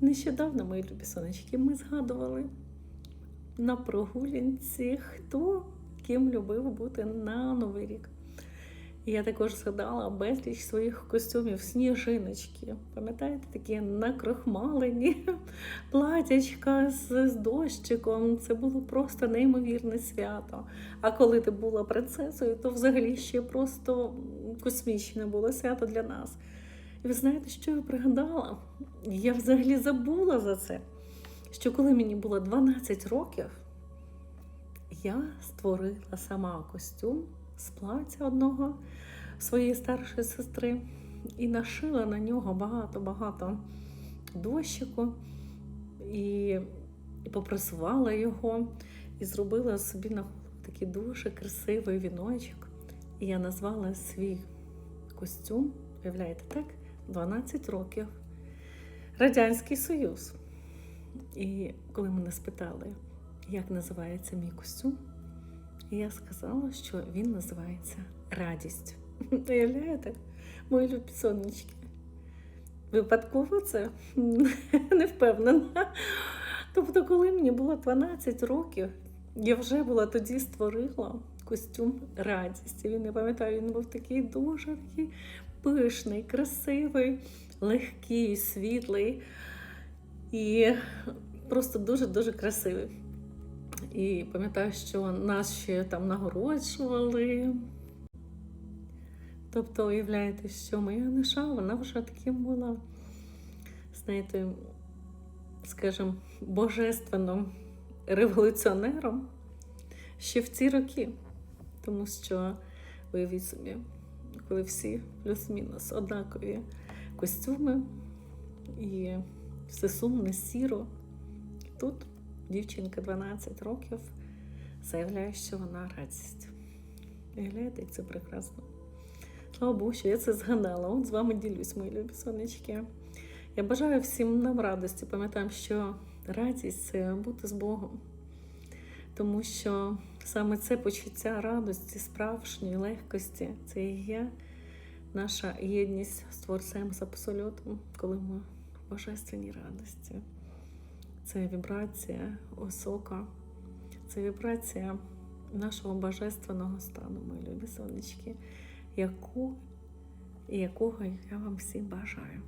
Нещодавно, мої любі сонечки, ми згадували на прогулянці, хто ким любив бути на Новий рік. Я також згадала безліч своїх костюмів сніжиночки. Пам'ятаєте, такі накрохмалені платячка з, з дощиком. Це було просто неймовірне свято. А коли ти була принцесою, то взагалі ще просто космічне було свято для нас. І ви знаєте, що я пригадала? Я взагалі забула за це. Що коли мені було 12 років, я створила сама костюм з плаття одного своєї старшої сестри і нашила на нього багато-багато дощику і, попресувала його, і зробила собі на такий дуже красивий віночок. І я назвала свій костюм, уявляєте, так? 12 років. Радянський Союз. І коли мене спитали, як називається мій костюм, я сказала, що він називається Радість. Уявляєте, мої любі сонечки? Випадково це не впевнена. Тобто, коли мені було 12 років, я вже була тоді створила костюм радісті. Він я пам'ятаю, він був такий дуже такий пишний, красивий, легкий, світлий і просто дуже-дуже красивий. І пам'ятаю, що нас ще там нагороджували. Тобто, уявляєте, що моя Ниша, вона вже таким була, знаєте, скажімо, божественним революціонером ще в ці роки. Тому що, уявіть собі, коли всі плюс-мінус однакові костюми і все сумне, сіро. Тут дівчинка 12 років заявляє, що вона радість. Як це прекрасно. Слава Богу, що я це згадала. От з вами ділюсь, мої любі сонечки. Я бажаю всім нам радості. Пам'ятаємо, що радість це бути з Богом. Тому що саме це почуття радості, справжньої легкості, це і є наша єдність з Творцем, з Абсолютом, коли ми в божественній радості. Це вібрація висока, це вібрація нашого божественного стану, мої любі сонечки, яку і якого я вам всім бажаю.